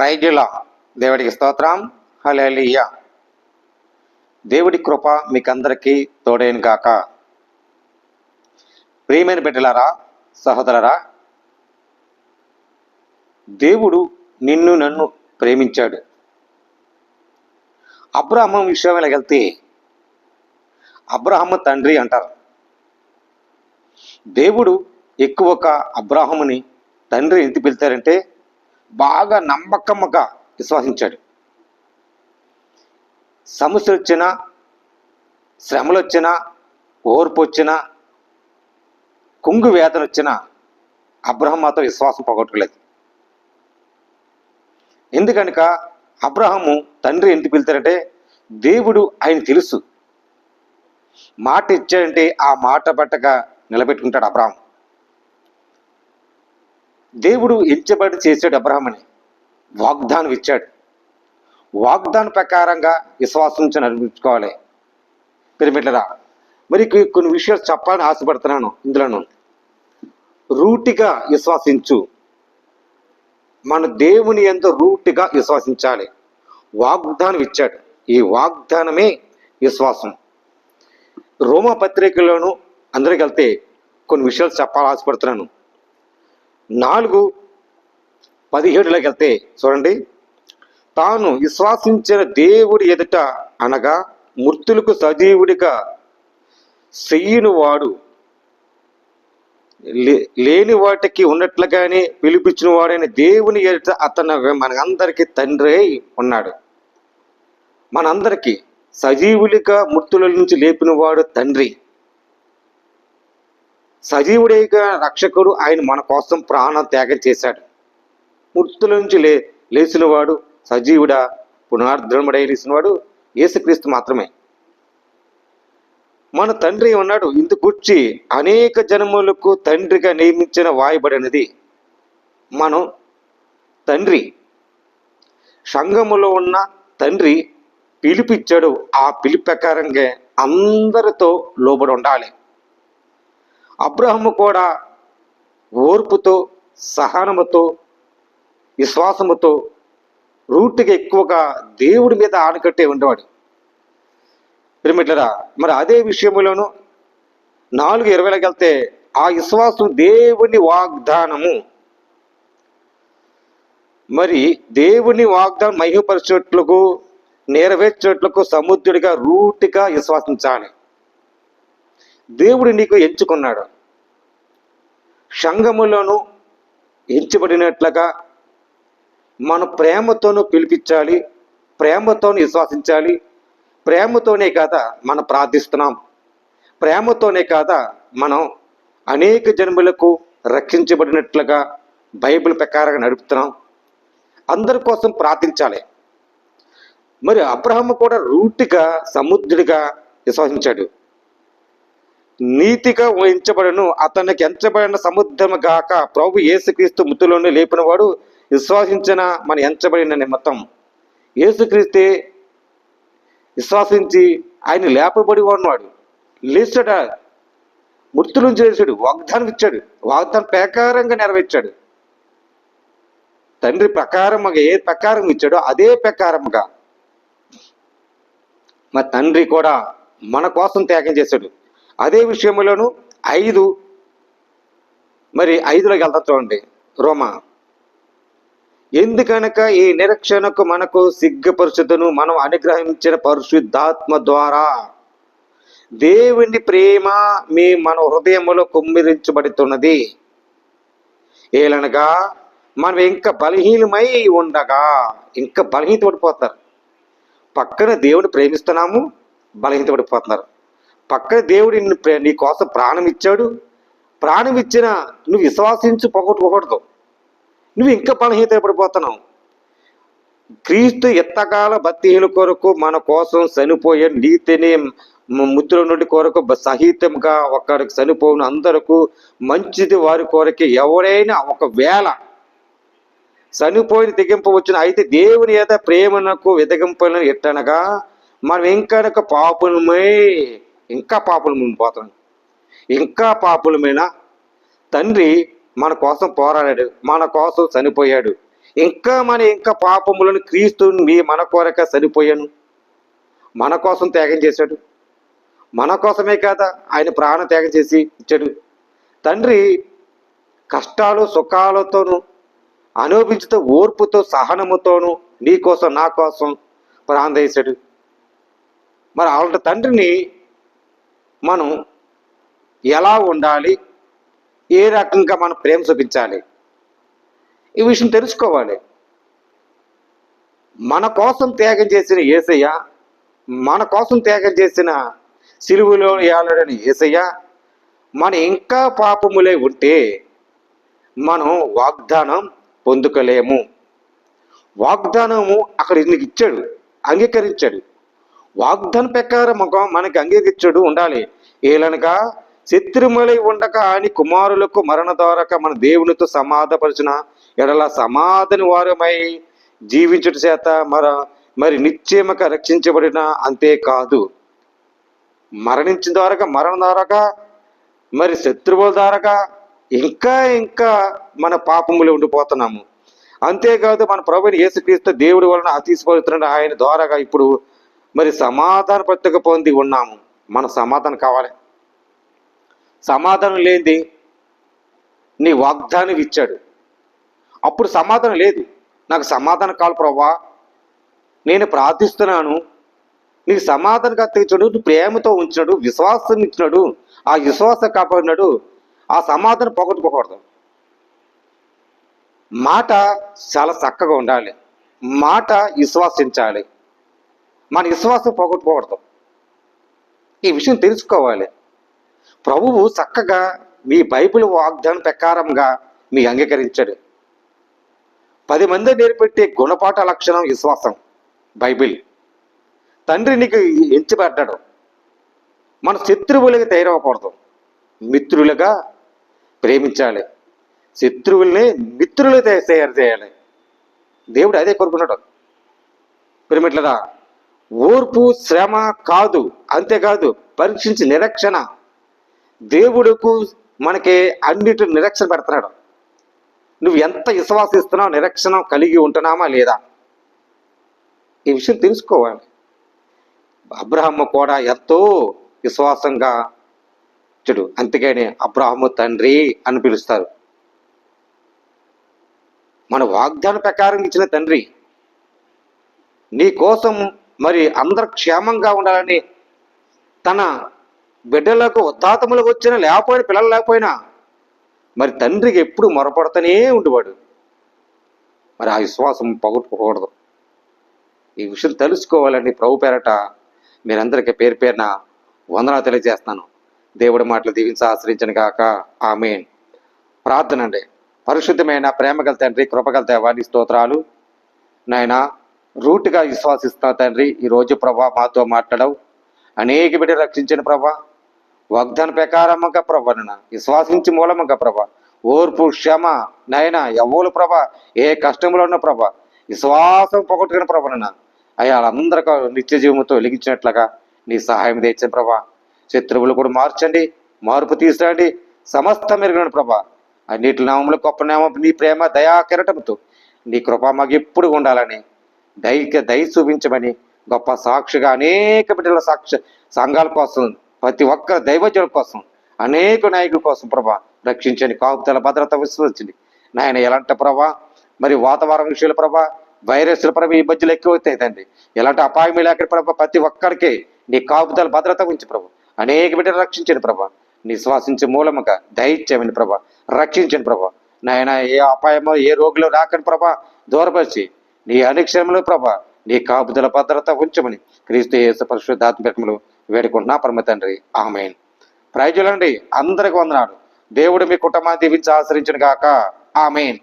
ప్రైజుల దేవుడికి స్తోత్రం. హలేలియ దేవుడి కృప మీకందరికీ తోడైన గాక. ప్రియమైన బిడ్డలారా సహోదరరా దేవుడు నిన్ను నన్ను ప్రేమించాడు. అబ్రహం విషయంలో వెళ్తే అబ్రాహ్మ తండ్రి అంటారు. దేవుడు ఎక్కువగా అబ్రాహముని తండ్రి ఎందుకు పిలుతారంటే బాగా నమ్మకముగా విశ్వసించాడు. సమస్యలు వచ్చినా శ్రమలు వచ్చినా ఓర్పు వచ్చినా కుంగు వేదన వచ్చినా అబ్రహం మాత్రం విశ్వాసం పోగొట్టుకోలేదు. ఎందుకనక అబ్రహము తండ్రి ఎందుకు పిలుతారంటే దేవుడు ఆయన తెలుసు. మాట ఇచ్చాడంటే ఆ మాట పట్టక నిలబెట్టుకుంటాడు అబ్రహం. దేవుడు ఎంచబడి చేశాడు అబ్రహమని. వాగ్దానం ఇచ్చాడు. వాగ్దానం ప్రకారంగా విశ్వాసం నడిపించుకోవాలి. పిరమిడ్లరా. మరి కొన్ని విషయాలు చెప్పాలని ఆశపడుతున్నాను ఇందులోను. రూటిగా విశ్వసించు. మన దేవుని ఎందు రూటిగా విశ్వసించాలి. వాగ్దానం ఇచ్చాడు. ఈ వాగ్దానమే విశ్వాసం. రోమా పత్రికలోను అందరికి వెళ్తే కొన్ని విషయాలు చెప్పాలని ఆశపడుతున్నాను. నాలుగు పదిహేడులోకి వెళ్తే చూడండి. తాను విశ్వాసించిన దేవుడి ఎదుట అనగా మృతులకు సజీవుడిగా చెయ్యని వాడు లే- లేని వాటికి ఉన్నట్లుగానే పిలిపించిన వాడైన దేవుని ఎదుట అతను మనందరికీ తండ్రి అయి ఉన్నాడు. మనందరికీ సజీవులుగా మృతుల నుంచి లేపిన వాడు తండ్రి. సజీవుడైక రక్షకుడు ఆయన మన కోసం ప్రాణం త్యాగం చేశాడు. మృతుల నుంచి లే లేచినవాడు సజీవుడా పునర్ధర్ముడై లేచినవాడు యేసుక్రీస్తు మాత్రమే. మన తండ్రి ఉన్నాడు. ఇందుకూర్చి అనేక జనములకు తండ్రిగా నియమించిన వాయబడినది. మనం తండ్రి. సంఘములో ఉన్న తండ్రి పిలిపిచ్చాడు. ఆ పిలుపు ప్రకారంగా అందరితో లోబడి ఉండాలి. అబ్రహము కూడా ఓర్పుతో సహనముతో విశ్వాసముతో రూట్గా ఎక్కువగా దేవుడి మీద ఆనకట్టే ఉండేవాడు. పిరమిట్లరా మరి అదే విషయంలోను నాలుగు ఇరవైలోకి వెళ్తే ఆ విశ్వాసం దేవుని వాగ్దానము. మరి దేవుని వాగ్దానం మహిమపరిచేట్లకు నెరవేర్చేట్లకు సముద్రుడిగా రూటిగా విశ్వాసించాలి. దేవుడు నీకు ఎంచుకున్నాడు. సంఘములోను ఎంచబడినట్లుగా మన ప్రేమతోనూ పిలిపించాలి ప్రేమతోను విశ్వాసించాలి ప్రేమతోనే కాదా మనం ప్రార్థిస్తున్నాం. ప్రేమతోనే కాదా మనం అనేక జన్మలకు రక్షించబడినట్లుగా బైబిల్ ప్రకారంగా నడుపుతున్నాం. అందరి కోసం ప్రార్థించాలి. మరి అబ్రహం కూడా రూట్గా సముద్రుడిగా విశ్వసించాడు. నీతిగా ఎంచబడను అతనికి ఎంచబడిన సముద్రము గాక ప్రభు యేసుక్రీస్తు ముద్దులోనే లేపినవాడు విశ్వాసించిన మన ఎంచబడిన నిమిత్తం. యేసుక్రీస్తే విశ్వాసించి ఆయన లేపబడి ఉన్నవాడు లేచాడా? మృతుల నుంచి లేచాడు వాగ్దానం ఇచ్చాడు వాగ్దానం ప్రకారంగా నెరవేర్చాడు. తండ్రి ప్రకారముగా ఏ ప్రకారం ఇచ్చాడో అదే ప్రకారముగా. మా తండ్రి కూడా మన కోసం త్యాగం చేశాడు. అదే విషయంలోను ఐదు మరి ఐదులోకి వెళ్తా చూడండి. రోమా ఎందుకనక ఈ నిరక్షణకు మనకు సిగ్గపరుచుతను మనం అనుగ్రహించిన పరిశుద్ధాత్మ ద్వారా దేవుని ప్రేమ మీ మన హృదయంలో కుమ్మిరించబడుతున్నది. ఏలనగా మనం ఇంకా బలహీనమై ఉండగా ఇంకా బలహీన పడిపోతారు పక్కన దేవుని ప్రేమిస్తున్నాము బలహీన పక్కన దేవుడు నీ కోసం ప్రాణం ఇచ్చాడు ప్రాణం ఇచ్చిన నువ్వు విశ్వాసించి పోగొట్టుకోకూడదు. నువ్వు ఇంకా బలహీత పడిపోతున్నావు క్రీస్తు ఎత్తకాల భక్తిహీన కొరకు మన కోసం చనిపోయే నీతిని ముద్ర నుండి కొరకు సహితంగా ఒకరికి చనిపోయిన అందరకు మంచిది వారి కొరకు ఎవరైనా ఒకవేళ చనిపోయిన తెగింపవచ్చును అయితే దేవుని ఏదో ప్రేమనకు వెదగింపను ఎట్టనగా మనం ఇంకనక పాపమే ఇంకా పాపులమై పోతాం ఇంకా పాపులమైన తండ్రి మన కోసం పోరాడాడు మన కోసం చనిపోయాడు. ఇంకా మన ఇంకా పాపములను క్రీస్తు మీ మన కోరక చనిపోయాను. మన కోసం త్యాగం చేశాడు. మన కోసమే కాదా ఆయన ప్రాణ త్యాగం చేసి ఇచ్చాడు. తండ్రి కష్టాలు సుఖాలతోనూ అనుభవించుతూ ఓర్పుతో సహనముతోనూ నీ కోసం నా కోసం ప్రాణం చేశాడు మరి వాళ్ళ తండ్రిని మనం ఎలా ఉండాలి? ఏ రకంగా మనం ప్రేమ చూపించాలి? ఈ విషయం తెలుసుకోవాలి. మన కోసం త్యాగం చేసిన ఏసయ్య మన కోసం త్యాగం చేసిన సిలువులో ఏలడని ఏసయ్య మన ఇంకా పాపములే ఉంటే మనం వాగ్దానం పొందుకోలేము. వాగ్దానము అక్కడ నీకు ఇచ్చాడు? అంగీకరించాడు. వాగ్దానం ప్రకారం ముఖం మనకి అంగీకరించుడు ఉండాలి. ఏలనక శత్రుమలై ఉండక అని కుమారులకు మరణ ద్వారక మన దేవునితో సమాధపరిచిన ఎడల సమాధని వారమై జీవించుట చేత మర మరి నిశ్చయమక రక్షించబడిన అంతేకాదు. మరణించిన ద్వారాగా మరణ ద్వారాగా మరి శత్రువుల ద్వారాగా ఇంకా ఇంకా మన పాపములు ఉండిపోతున్నాము. అంతేకాదు మన ప్రభుని యేసుక్రీస్తు దేవుడి వలన అతీసిపోతున్న ఆయన ద్వారాగా ఇప్పుడు మరి సమాధాన పత్రిక పొంది ఉన్నాము. మన సమాధానం కావాలి. సమాధానం లేనిది నీ వాగ్దానం ఇచ్చాడు. అప్పుడు సమాధానం లేదు. నాకు సమాధానం కావాలి ప్రభా నేను ప్రార్థిస్తున్నాను. నీకు సమాధానం కత్తించాడు ప్రేమతో ఉంచినాడు. విశ్వాసం ఇచ్చినాడు. ఆ విశ్వాసం కాపాడినాడు. ఆ సమాధానం పోగొట్టుకోకూడదు. మాట చాలా చక్కగా ఉండాలి. మాట విశ్వాసించాలి. మన విశ్వాసం పోగొట్టుకోకూడదు. ఈ విషయం తెలుసుకోవాలి. ప్రభువు చక్కగా మీ బైబిల్ వాగ్దానం ప్రకారంగా మీ అంగీకరించాడు. పది మంది నేర్పెట్టే గుణపాఠ లక్షణం విశ్వాసం బైబిల్. తండ్రి నీకు ఎంచబడ్డాడు. మన శత్రువులకి తయారవ్వకూడదు. మిత్రులుగా ప్రేమించాలి. శత్రువుల్ని మిత్రులు తయారు చేయాలి. దేవుడు అదే కోరుకున్నాడు. పిరమిట్లదా ఓర్పు శ్రమ కాదు అంతేకాదు పరీక్షించి నిరక్షణ. దేవుడుకు మనకి అన్నిటి నిరక్షణ పెడుతున్నాడు. నువ్వు ఎంత విశ్వాసిస్తున్నావు నిరక్షణ కలిగి ఉంటున్నామా లేదా? ఈ విషయం తెలుసుకోవాలి. అబ్రహమ్మ కూడా ఎంతో విశ్వాసంగా చెడు అందుకని అబ్రహము తండ్రి అని పిలుస్తారు. మన వాగ్దాన ప్రకారం ఇచ్చిన తండ్రి నీ కోసం మరి అందరు క్షేమంగా ఉండాలని తన బిడ్డలకు ఉత్తాతములకు వచ్చినా లేకపోయినా పిల్లలు లేకపోయినా మరి తండ్రికి ఎప్పుడు మొరపడుతూనే ఉండేవాడు. మరి ఆ విశ్వాసం పగుట్టుకోకూడదు. ఈ విషయం తెలుసుకోవాలని ప్రభు పేరట. మీరందరికీ పేరు పేరున వందన తెలియజేస్తాను దేవుడి మాటలు దీవించి ఆశ్రయించను కాక ఆమె ప్రార్థన అండి పరిశుద్ధమైన ప్రేమగల తండ్రి కృపగల దేవాన్ని స్తోత్రాలు. నాయనా రూట్గా విశ్వాసిస్తా తండ్రి. ఈరోజు ప్రభా మాతో మాట్లాడవు. అనేక బిడ్డ రక్షించిన ప్రభా. వాగ్దాన ప్రకారమ్మక ప్రభన విశ్వాసించి మూలమ్మక ప్రభ. ఓర్పు క్షమ నయన ఎవ్వరు ప్రభ ఏ కష్టంలో ఉన్న ప్రభ విశ్వాసం పొగొట్టుకున్న ప్రభన అయ్యా వాళ్ళందరికీ నిత్య జీవంతో వెలిగించినట్లుగా నీ సహాయం తెచ్చిన ప్రభా. శత్రువులు కూడా మార్చండి మార్పు తీసుకురండి సమస్త మెరుగున ప్రభా. అన్నిటి నామములు గొప్ప నామం నీ ప్రేమ దయా కిరటంతో నీ కృప మాకు ఎప్పుడు ఉండాలని దైక దయ చూపించమని గొప్ప సాక్షిగా అనేక బిడ్డల సాక్షి సంఘాల కోసం ప్రతి ఒక్క దైవజనుల కోసం అనేక నాయకుల కోసం ప్రభా రక్షించండి. కాపుతల భద్రత విశ్వసించండి. నాయన ఎలాంటి ప్రభా మరి వాతావరణ విషయాల ప్రభా వైరస్ల ప్రభా ఈ మధ్యలో ఎక్కువ అవుతాయి ఎలాంటి అపాయం లేక ప్రభా ప్రతి ఒక్కరికి నీ కాపుతల భద్రత ఉంచి ప్రభు. అనేక బిడ్డలు రక్షించండి ప్రభా. నీ శ్వాసించే మూలముగా దయచేయమని ప్రభా రక్షించండి ప్రభా. నాయన ఏ అపాయమో ఏ రోగులు రాకని ప్రభా దూరపరిచి నీ అనుక్షేమలు ప్రభా నీ కాపుదల భద్రత ఉంచమని క్రీస్తు యేసు పరిశుద్ధాత్మకములు వేడుకుంటున్నా పరమ తండ్రి. ఆమెన్. ప్రైజులండి అందరికి వందనాడు దేవుడు మీ కుటుంబాన్ని దీవించి ఆశ్రయించిన గాక. ఆమెన్.